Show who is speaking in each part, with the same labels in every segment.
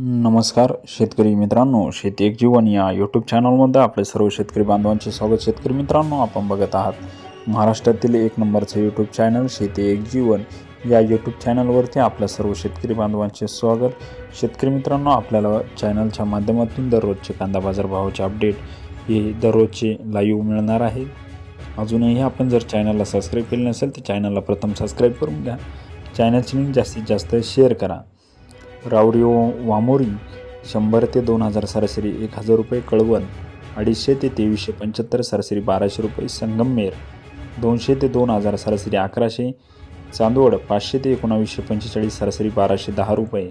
Speaker 1: नमस्कार शेतकरी मित्रांनो शेती एक जीवन या यूट्यूब चॅनलमध्ये आपले सर्व शेतकरी बांधवांचे स्वागत. शेतकरी मित्रांनो आपण बघत आहात महाराष्ट्रातील एक नंबरचं यूट्यूब चॅनल शेती एक जीवन. या यूट्यूब चॅनलवरती आपल्या सर्व शेतकरी बांधवांचे स्वागत. शेतकरी मित्रांनो आपल्याला चॅनलच्या माध्यमातून दररोजचे कांदा बाजार भावाचे अपडेट हे दररोजचे लाईव्ह मिळणार आहे. अजूनही आपण जर चॅनलला सबस्क्राईब केले नसेल तर चॅनलला प्रथम सबस्क्राईब करून घ्या. चॅनलची लिंक जास्तीत जास्त शेअर करा. रावडिओ वामोरी शंभर ते दोन हजार सरासरी एक हजार रुपये कळवण अडीचशे ते तेवीसशे पंच्याहत्तर सरासरी बाराशे रुपये संगमनेर दोनशे ते दोन हजार सरासरी अकराशे चांदवड पाचशे ते एकोणावीसशे पंचेचाळीस सरासरी बाराशे दहा रुपये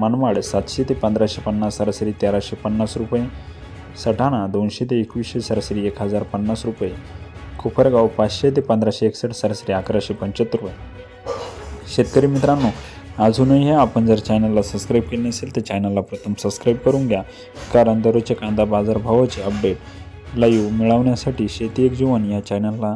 Speaker 1: मनमाड सातशे ते पंधराशे पन्नास सरासरी तेराशे पन्नास रुपये सठाणा दोनशे ते एकवीसशे सरासरी एक हजार पन्नास रुपये कोपरगाव पाचशे ते पंधराशे एकसष्ट सरासरी अकराशे पंच्याहत्तर रुपये. शेतकरी मित्रांनो अजूनही आपण जर चॅनलला सबस्क्राईब केले नसेल तर चॅनलला प्रथम सबस्क्राईब करून घ्या. कारण दररोजच्या कांदा बाजारभावाचे अपडेट लाईव्ह मिळवण्यासाठी शेती एक जीवन या चॅनलला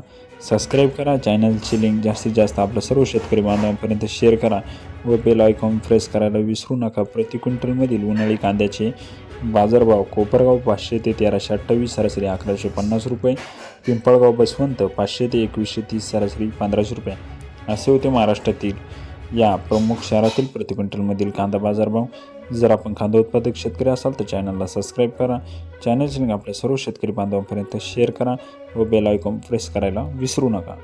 Speaker 1: सबस्क्राईब करा. चॅनलची लिंक जास्तीत जास्त आपल्या सर्व शेतकरी बांधवांपर्यंत शेअर करा व बेल आयकॉन प्रेस करायला विसरू नका. प्रति क्विंटलमधील उन्हाळी कांद्याचे बाजारभाव कोपरगाव पाचशे ते तेराशे अठ्ठावीस सरासरी अकराशे पन्नास रुपये पिंपळगाव बसवंत पाचशे ते एकवीसशे तीस सरासरी पंधराशे रुपये. असे होते महाराष्ट्रातील या प्रमुख शहरातील प्रति क्विंटलमधील कांदा बाजारभाव जर आपण कांदा उत्पादक शेतकरी असाल तर चॅनलला सबस्क्राईब करा. चॅनलची लिंक आपल्या सर्व शेतकरी बांधवांपर्यंत शेअर करा व बेल आयकॉन प्रेस करायला विसरू नका.